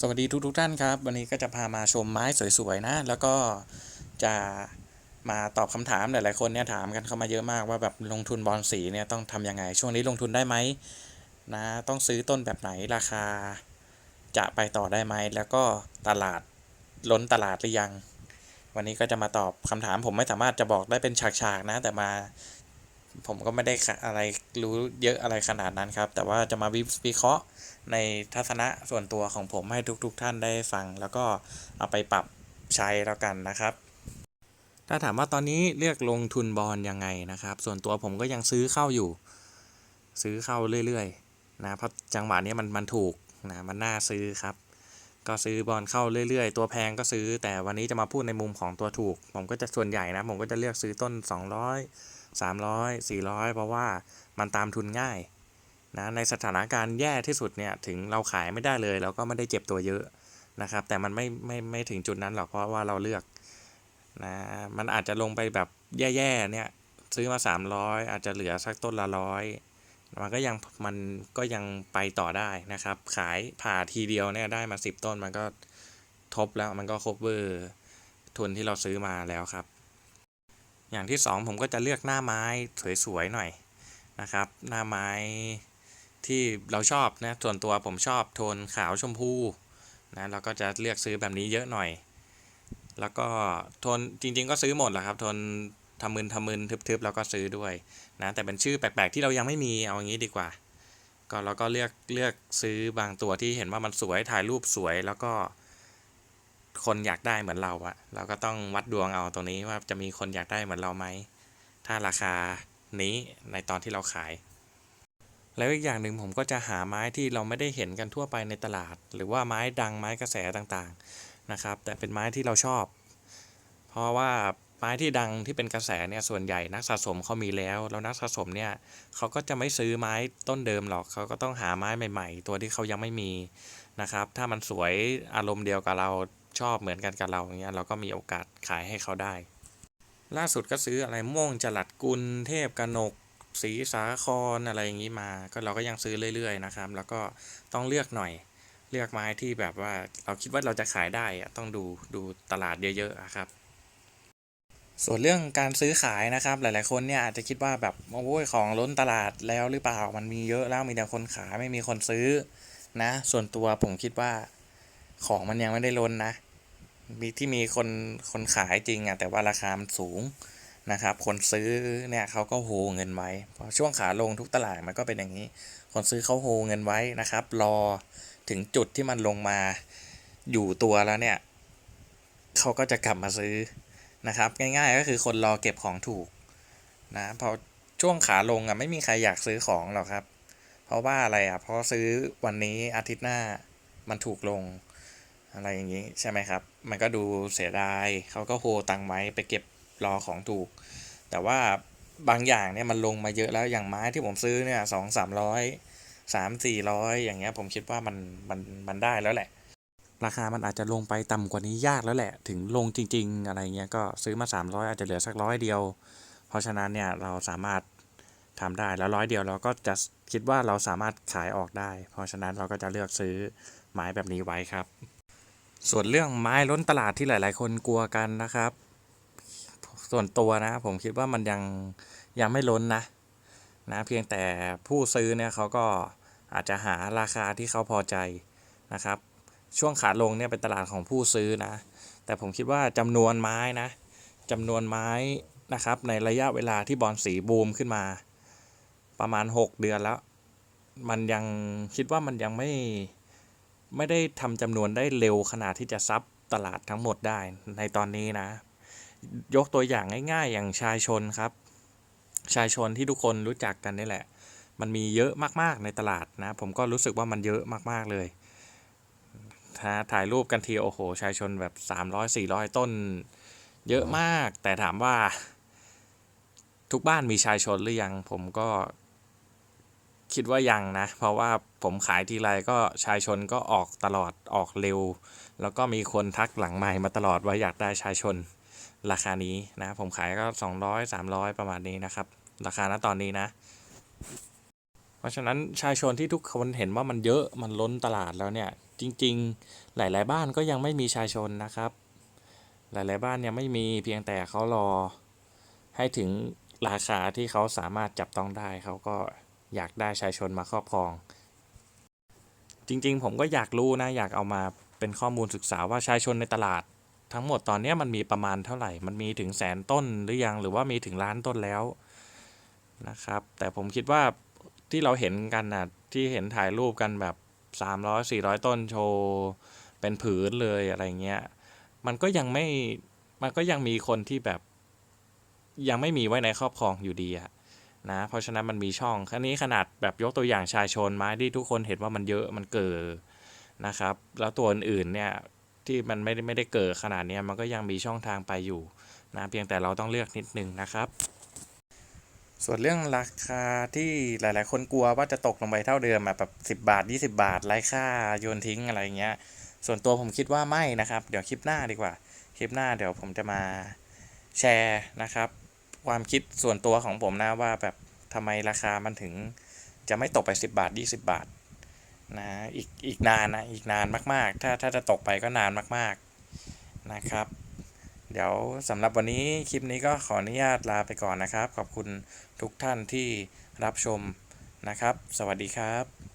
สวัสดีทุกทุกท่านครับ วันนี้ก็จะพามาชมไม้สวยๆนะ แล้วก็จะมาตอบคำถามหลายๆคนเนี่ยถามกันเข้ามาเยอะมากว่าแบบลงทุนบอลสีเนี่ยต้องทำยังไง ช่วงนี้ลงทุนได้ไหมนะต้องซื้อต้นแบบไหนราคา จะไปต่อได้ไหมแล้วก็ตลาดล้นตลาดหรือยัง วันนี้ก็จะมาตอบคำถามผมไม่สามารถจะบอกได้เป็นฉากๆนะ แต่มา ผมก็ไม่ได้อะไรรู้เยอะอะไรขนาดนั้นครับ แต่ว่าจะมาวิเคราะห์ในทัศนะส่วนตัวของผมให้ทุกๆทท่านได้ฟัง แล้วก็เอาไปปรับใช้แล้วกันนะครับ ถ้าถามว่าตอนนี้เลือกลงทุนบอลยังไงนะครับ ส่วนตัวผมก็ยังซื้อเข้าอยู่ ซื้อเข้าเรื่อยๆนะเพราะจังหวะนี้มันมันถูกนะมันน่าซื้อครับ ก็ซื้อบอลเข้าเรื่อยๆ ตัวแพงก็ซื้อ แต่วันนี้จะมาพูดในมุมของตัวถูก ผมก็จะส่วนใหญ่นะ ผมก็จะเลือกซื้อต้น 200 300 400 เพราะว่ามันตามทุนง่ายนะในสถานการณ์แย่ที่สุดเนี่ยถึงเราขายไม่ได้เลยเราก็ไม่ได้เจ็บตัวเยอะนะครับ แต่มันไม่ไม่ไม่ถึงจุดนั้นหรอกเพราะว่าเราเลือกนะมันอาจจะลงไปแบบแย่ๆเนี่ยซื้อมา 300 อาจจะเหลือสักต้นละร้อยมันก็ยังมันก็ยังไปต่อได้นะครับ ขายผ่าทีเดียวเนี่ยได้มา 10 ต้นมันก็ทบแล้วมันก็ครบเวอร์ทุนที่เราซื้อมาแล้วครับ อย่างที่สองผมก็จะเลือกหน้าไม้สวยๆหน่อยนะครับ หน้าไม้ที่เราชอบนะส่วนตัวผมชอบโทนขาวชมพูนะเราก็จะเลือกซื้อแบบนี้เยอะหน่อย แล้วก็โทนจริง ๆ ก็ซื้อหมดแหละครับโทนทำมึนทำมึนทึบๆแล้วก็ซื้อด้วยนะแต่เป็นชื่อแปลกๆที่เรายังไม่มีเอาอย่างนี้ดีกว่า ก็เราก็เลือกเลือกซื้อบางตัวที่เห็นว่ามันสวยถ่ายรูปสวยแล้วก็ คนอยากได้เหมือนเราอะเราก็ต้องวัดดวงเอาตรงนี้ว่าจะมีคนอยากได้เหมือนเราไหม ถ้าราคานี้ในตอนที่เราขาย แล้วอีกอย่างหนึ่งผมก็จะหาไม้ที่เราไม่ได้เห็นกันทั่วไปในตลาด หรือว่าไม้ดังไม้กระแสต่างๆนะครับ แต่เป็นไม้ที่เราชอบ เพราะว่าไม้ที่ดังที่เป็นกระแสเนี่ยส่วนใหญ่นักสะสมเขามีแล้ว แล้วนักสะสมเนี่ยเขาก็จะไม่ซื้อไม้ต้นเดิมหรอกเขาก็ต้องหาไม้ใหม่ ๆ ตัวที่เขายังไม่มีนะครับ ถ้ามันสวยอารมณ์เดียวกับเรา ชอบเหมือนกันกับเราอย่างเงี้ยเราก็มีโอกาสขายให้เขาได้ ล่าสุดก็ซื้ออะไรม่วงจลัดกุลเทพกนกสีสาครอะไรอย่างนี้มา ก็เราก็ยังซื้อเรื่อยๆนะครับ แล้วก็ต้องเลือกหน่อย เลือกไม้ที่แบบว่าเราคิดว่าเราจะขายได้ต้องดูดูตลาดเยอะๆอะครับ ส่วนเรื่องการซื้อขายนะครับ หลายๆคนเนี่ยอาจจะคิดว่าแบบโอ้ยของล้นตลาดแล้วหรือเปล่ามันมีเยอะแล้วมีแต่คนขายไม่มีคนซื้อนะ ส่วนตัวผมคิดว่าของมันยังไม่ได้ล้นนะ มีที่มีคนคนขายจริงอะแต่ว่าราคามันสูงนะครับ คนซื้อเนี่ยเขาก็โฮเงินไว้พอช่วงขาลงทุกตลาดมันก็เป็นอย่างนี้ คนซื้อเขาโฮเงินไว้นะครับ รอถึงจุดที่มันลงมาอยู่ตัวแล้วเนี่ยเขาก็จะกลับมาซื้อนะครับ ง่ายๆก็คือคนรอเก็บของถูกนะพอช่วงขาลงอะไม่มีใครอยากซื้อของหรอกครับ เพราะว่าอะไรอะเพราะซื้อวันนี้อาทิตย์หน้ามันถูกลง อะไรอย่างนี้ใช่ไหมครับ มันก็ดูเสียดายเขาก็โฮตังไว้ไปเก็บรอของถูก แต่ว่าบางอย่างเนี่ยมันลงมาเยอะแล้วอย่างไม้ที่ผมซื้อเนี่ยสองสามร้อยสามสี่ร้อยอย่างเงี้ยผมคิดว่ามันมันมันได้แล้วแหละ ราคามันอาจจะลงไปต่ำกว่านี้ยากแล้วแหละ ถึงลงจริง ๆ อะไรเงี้ยก็ซื้อมา300อยอาจจะเหลือสักร้อยเดียว เพราะฉะนั้นเนี่ยเราสามารถทำได้แล้วร้อยเดียวเราก็จะคิดว่าเราสามารถขายออกได้ เพราะฉะนั้นเราก็จะเลือกซื้อไม้แบบนี้ไว้ครับ ส่วนเรื่องไม้ล้นตลาดที่หลาย ๆ คนกลัวกันนะครับ ส่วนตัวนะ ผมคิดว่ามันยังยังไม่ล้นนะนะเพียงแต่ผู้ซื้อเนี่ยเขาก็อาจจะหาราคาที่เขาพอใจนะครับ ช่วงขาลงเนี่ยเป็นตลาดของผู้ซื้อนะ แต่ผมคิดว่าจำนวนไม้นะจำนวนไม้นะครับ ในระยะเวลาที่บอลสีบูมขึ้นมา ประมาณ 6 เดือนแล้ว มันยังคิดว่ามันยังไม่ ไม่ได้ทำจำนวนได้เร็วขนาดที่จะซับตลาดทั้งหมดได้ในตอนนี้นะ ยกตัวอย่างง่ายๆ อย่างชายชนครับ ชายชนที่ทุกคนรู้จักกันนี่แหละ มันมีเยอะมากๆในตลาดนะ ผมก็รู้สึกว่ามันเยอะมากๆเลยถ้าถ่ายรูปกันทีโอ้โห ชายชนแบบ 300 400 ต้น เยอะมาก แต่ถามว่า ทุกบ้านมีชายชนหรือยัง ผมก็ คิดว่ายังนะ เพราะว่าผมขายทีไรก็ชายชนก็ออกตลอดออกเร็ว แล้วก็มีคนทักหลังไมค์มาตลอดว่าอยากได้ชายชนราคานี้นะ ผมขายก็ 200 300 ประมาณนี้นะครับ ราคาณตอนนี้นะ เพราะฉะนั้นชายชนที่ทุกคนเห็นว่ามันเยอะมันล้นตลาดแล้วเนี่ย จริง ๆ หลาย ๆ บ้านก็ยังไม่มีชายชนนะครับ หลาย ๆ บ้านยังไม่มีเพียงแต่เขารอ ให้ถึงราคาที่เขาสามารถจับต้องได้เขาก็ อยากได้ชายชนมาครอบครอง จริงๆ ผมก็อยากรู้นะ อยากเอามาเป็นข้อมูลศึกษาว่าชายชนในตลาด ทั้งหมดตอนนี้มันมีประมาณเท่าไหร่ มันมีถึงแสนต้นหรือยังหรือว่ามีถึงล้านต้นแล้วนะครับ แต่ผมคิดว่าที่เราเห็นกันนะที่เห็นถ่ายรูปกันแบบ 300 400 ต้นโชว์เป็นผืนเลยอะไรเงี้ยมันก็ยังไม่มันก็ยังมีคนที่แบบยังไม่มีไว้ในครอบครองอยู่ดีอะ นะเพราะฉะนั้นมันมีช่องคันนี้ขนาดแบบยกตัวอย่างชายชนไม้ที่ทุกคนเห็นว่ามันเยอะมันเกิดนะครับ แล้วตัวอื่นๆเนี่ยที่มันไม่ได้ไม่ได้เกิดขนาดนี้มันก็ยังมีช่องทางไปอยู่นะเพียงแต่เราต้องเลือกนิดนึงนะครับ ส่วนเรื่องราคาที่หลาย ๆ คนกลัวว่าจะตกลงไปเท่าเดิมแบบ10บาท 20 บาทไร้ค่าโยนทิ้งอะไรเงี้ย ส่วนตัวผมคิดว่าไม่นะครับ เดี๋ยวคลิปหน้าดีกว่า คลิปหน้าเดี๋ยวผมจะมาแชร์นะครับ ความคิดส่วนตัวของผมนะว่าแบบทำไมราคามันถึงจะไม่ตกไป 10 บาท 20 บาทนะอีกอีกนานนะอีกนานมาก ๆ ถ้าถ้าจะตกไปก็นานมากๆนะครับ เดี๋ยวสำหรับวันนี้คลิปนี้ก็ขออนุญาตลาไปก่อนนะครับ ขอบคุณทุกท่านที่รับชมนะครับ สวัสดีครับ